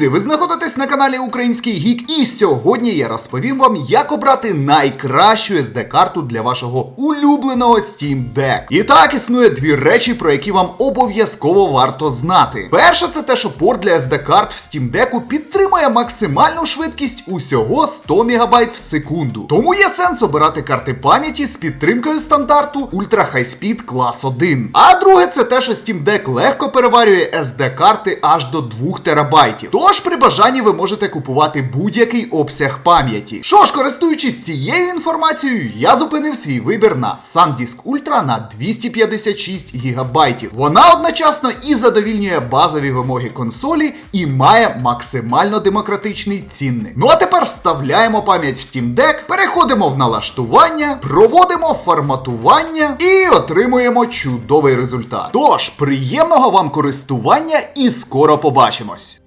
Друзі, ви знаходитесь на каналі Український Гік, і сьогодні я розповім вам, як обрати найкращу SD-карту для вашого улюбленого Steam Deck. І так існує дві речі, про які вам обов'язково варто знати. Перше, це те, що порт для SD-карт в Steam Deck підтримує максимальну швидкість усього 100 МБ в секунду. Тому є сенс обирати карти пам'яті з підтримкою стандарту Ultra High Speed клас 1. А друге, це те, що Steam Deck легко переварює SD-карти аж до 2 терабайтів. Тож при бажанні ви можете купувати будь-який обсяг пам'яті. Що ж, користуючись цією інформацією, я зупинив свій вибір на SanDisk Ultra на 256 ГБ. Вона одночасно і задовільнює базові вимоги консолі, і має максимально демократичний цінник. Ну а тепер вставляємо пам'ять в Steam Deck, переходимо в налаштування, проводимо форматування і отримуємо чудовий результат. Тож, приємного вам користування і скоро побачимось!